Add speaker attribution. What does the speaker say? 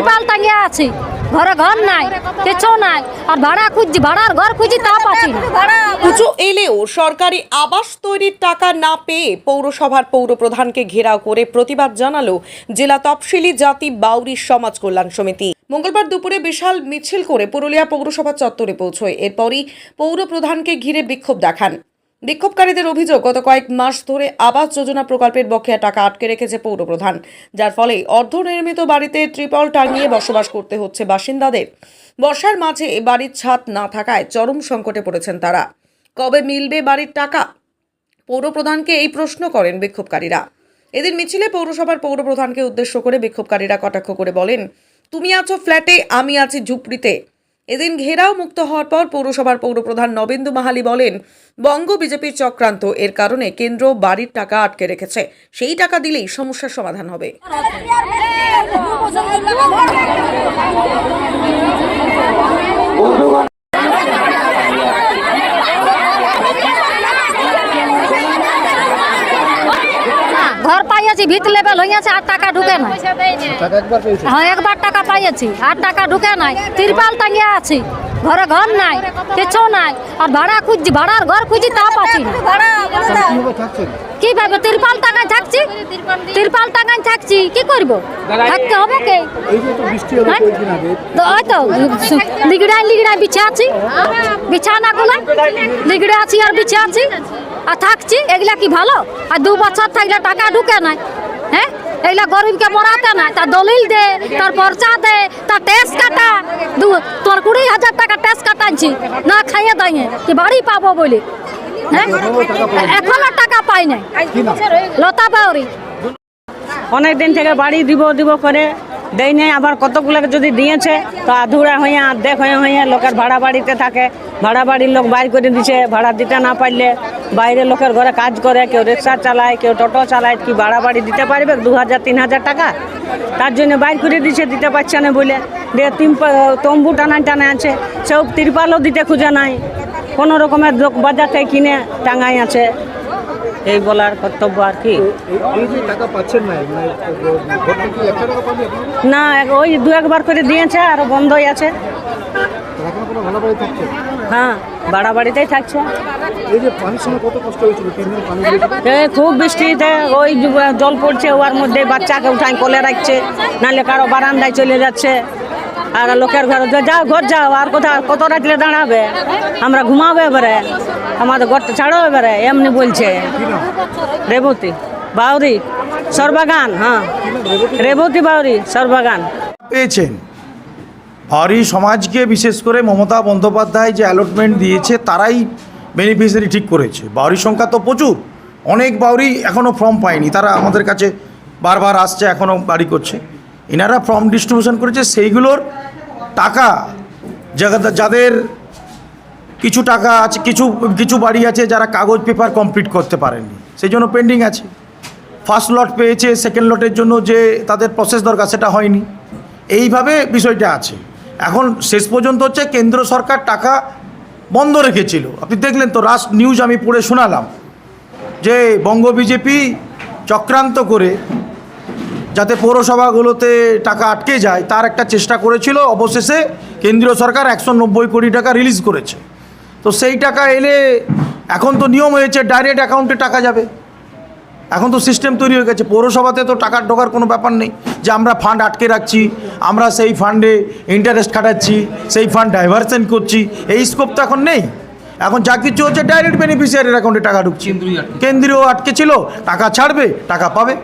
Speaker 1: তিরপাল টাঙিয়ে আছি। ঘরে ঘর নাই, কিছু নাই। আর ভাড়া খুঁজছি, ভাড়ার ঘর খুঁজি তা পাচ্ছি
Speaker 2: পুজো এলেও সরকারি আবাস তৈরির টাকা না পেয়ে পৌরসভার পৌরপ্রধানকে ঘেরাও করে প্রতিবাদ জানালো জেলা তফসিলি জাতি বাউরি সমাজ কল্যাণ সমিতি। মঙ্গলবার দুপুরে বিশাল মিছিল করে পুরুলিয়া পৌরসভা চত্বরে পৌঁছয়। এরপরই পৌরপ্রধানকে ঘিরে বিক্ষোভ দেখান। বিক্ষোভকারীদের অভিযোগ, গত কয়েক মাস ধরে আবাস যোজনা প্রকল্পের বকেয়া টাকা আটকে রেখেছে পৌরপ্রধান, যার ফলে অর্ধনির্মিত বাড়িতে ট্রিপল টাঙিয়ে বসবাস করতে হচ্ছে বাসিন্দাদের। বর্ষার মাঝে বাড়ির ছাদ না থাকায় চরম সংকটে পড়েছেন তারা। কবে মিলবে বাড়ির টাকা? পৌরপ্রধানকে এই প্রশ্ন করেন বিক্ষোভকারীরা। এদিন মিছিলে পৌরসভার পৌরপ্রধানকে উদ্দেশ্য করে বিক্ষোভকারীরা কটাক্ষ করে বলেন, তুমি আছো ফ্ল্যাটে, আমি আছি ঝুপড়িতে। এদিন ঘেরাও মুক্ত হওয়ার পর পৌরসভার পৌরপ্রধান নবেন্দু মাহালি বলেন, বঙ্গ বিজেপির চক্রান্ত এর কারণে কেন্দ্র বাড়ির টাকা আটকে রেখেছে। সেই টাকা দিলেই সমস্যার সমাধান হবে।
Speaker 1: পাইয়াছি ভিত লেভেল হইয়াছে আর টাকা ঢুকে
Speaker 3: পেয়েছে?
Speaker 1: হ্যাঁ একবার টাকা পাইয়াছি আর টাকা ঢুকে নাই। তিরপাল টাঙিয়ে আছি ঘরে ঘর নাই কিছু নাই আর ভাড়া খুঁজছি ভাড়ার ঘর খুঁজি তা পাচ্ছি না।
Speaker 3: কীভাবে
Speaker 1: তিরপাল টাকায় থাকছি? তিরপাল টাকায় থাকছি কি করব? থাকতে হবে কে? হ্যাঁ? ওই তো লিগড়ায় লিগড়ায় বিছা আছি। বিছানা গুলা? লিগড়ে আছি আর বিছা আছি। আর থাকছি, এগুলা কি ভালো? আর দু বছর থাকলে টাকা ঢুকে নাই হ্যাঁ? এগুলা গরিবকে মরাতে নাই, তার দলিল দে, তার পর্চা দে, তার টেস্ট কাটা। তোর কুড়ি হাজার টাকা টেস্ট কাটাচ্ছি না খাইয়ে দাইয়ে, কি বাড়ি পাবো বলি? হ্যাঁ? এখনও টাকা পাই নাই।
Speaker 3: না
Speaker 1: লতা বাউরি।
Speaker 4: অনেক দিন থেকে বাড়ি দিব দিব করে দেয় নেই, আবার কতগুলোকে যদি দিয়েছে, তো আধুরা হয়ে অর্ধেক হয়ে হয়ে লোকের ভাড়া বাড়িতে থাকে। ভাড়া বাড়ির লোক বাইর করে দিছে, ভাড়া দিতে না পারলে বাইরে লোকের ঘরে কাজ করে, কেউ রিক্সা চালায়, কেউ টোটো চালায়, কি ভাড়া বাড়ি দিতে পারবে? দু হাজার, তিন হাজার টাকা? তার জন্য বাইর করে দিছে, দিতে পারছে না বলে। দিয়ে তিন তম্বু টানায় টানায় আছে সব তিরপালও দিতে খুঁজে নাই। কোনো রকমের বাজার থেকে কিনে টাঙাই আছে। এই বলার কর্তব্য আর কি?
Speaker 3: না
Speaker 4: ওই দু একবার করে দিয়েছে আর বন্ধই আছে। হ্যাঁ ভাড়া বাড়িতেই থাকছে।
Speaker 3: এই যে পানির সময় কত কষ্ট হয়েছিল? তিন দিন পানি দিয়েছে
Speaker 4: খুব বৃষ্টিতে ওই জল পড়ছে ওর মধ্যে বাচ্চাকে উঠাই কোলে রাখছে নাহলে কারও বারান্দায় চলে যাচ্ছে। আর লোকের ঘরে যাও ঘর যাও আর কোথাও কত রাত্রে দাঁড়াবে? আমরা ঘুমাবো এবারে। আমাদের ঘরটা ছাড়ো এবারে এমনি বলছে। রেবতী বাউরি সরবাগান হ্যাঁ। রেবতী বাউরি সরবাগান।
Speaker 5: পেয়েছেন। ভারী সমাজকে, বিশেষ করে মমতা বন্দ্যোপাধ্যায় যে অ্যালটমেন্ট দিয়েছে, তারাই বেনিফিশিয়ারি ঠিক করেছে। বাউরির সংখ্যা তো প্রচুর। অনেক বাউরি এখনও ফর্ম পায়নি। তারা আমাদের কাছে বারবার আসছে এখনও বাড়ি করছে। এনারা ফর্ম ডিস্ট্রিবিউশন করেছে, সেইগুলোর টাকা, যাদের কিছু টাকা আছে, কিছু কিছু বাড়ি আছে যারা কাগজ পেপার কমপ্লিট করতে পারেননি। সেই জন্য পেন্ডিং আছে। ফার্স্ট লট পেয়েছে সেকেন্ড লটের জন্য যে তাদের প্রসেস দরকার, সেটা হয়নি। এইভাবে বিষয়টা আছে। এখন শেষ পর্যন্ত হচ্ছে কেন্দ্র সরকার টাকা বন্ধ রেখেছিল। আপনি দেখলেন তো রাস্ট নিউজ আমি পড়ে শোনালাম যে বঙ্গ বিজেপি চক্রান্ত করে যাতে পৌরসভাগুলোতে টাকা আটকে যায়, তার একটা চেষ্টা করেছিল। অবশেষে কেন্দ্রীয় সরকার একশো নব্বই কোটি টাকা রিলিজ করেছে। তো সেই টাকা এলে এখন তো নিয়ম হয়েছে ডাইরেক্ট অ্যাকাউন্টে টাকা যাবে। এখন তো সিস্টেম তৈরি হয়ে গেছে। পৌরসভাতে তো টাকা ঢোকার কোনো ব্যাপার নেই। যে আমরা ফান্ড আটকে রাখছি আমরা সেই ফান্ডে ইন্টারেস্ট খাটাচ্ছি সেই ফান্ড ডাইভারশন করছি এই স্কোপ তো এখন নেই। এখন যা কিছু হচ্ছে ডাইরেক্ট বেনিফিশিয়ারির অ্যাকাউন্টে টাকা ঢুকছে। কেন্দ্রীয় আটকে ছিল টাকা ছাড়বে টাকা পাবে।